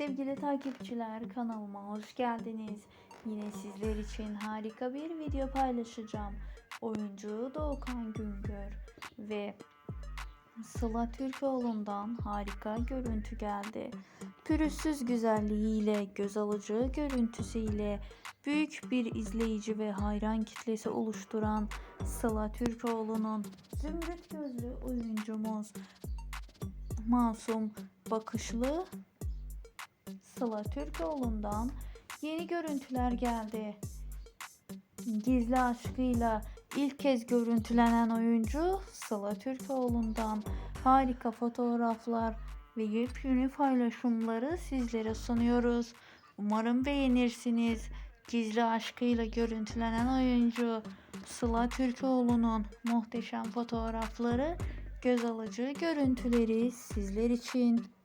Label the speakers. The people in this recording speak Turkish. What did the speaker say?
Speaker 1: Sevgili takipçiler kanalıma hoş geldiniz. Yine sizler için harika bir video paylaşacağım. Oyuncu Doğukan Güngör ve Sıla Türkoğlu'ndan harika görüntü geldi. Pürüzsüz güzelliğiyle, göz alıcı görüntüsüyle büyük bir izleyici ve hayran kitlesi oluşturan Sıla Türkoğlu'nun zümrüt gözlü oyuncumuz masum bakışlı Sıla Türkoğlu'ndan yeni görüntüler geldi. Gizli aşkıyla ilk kez görüntülenen oyuncu Sıla Türkoğlu'ndan harika fotoğraflar ve yepyeni paylaşımları sizlere sunuyoruz. Umarım beğenirsiniz. Gizli aşkıyla görüntülenen oyuncu Sıla Türkoğlu'nun muhteşem fotoğrafları, göz alıcı görüntüleri sizler için.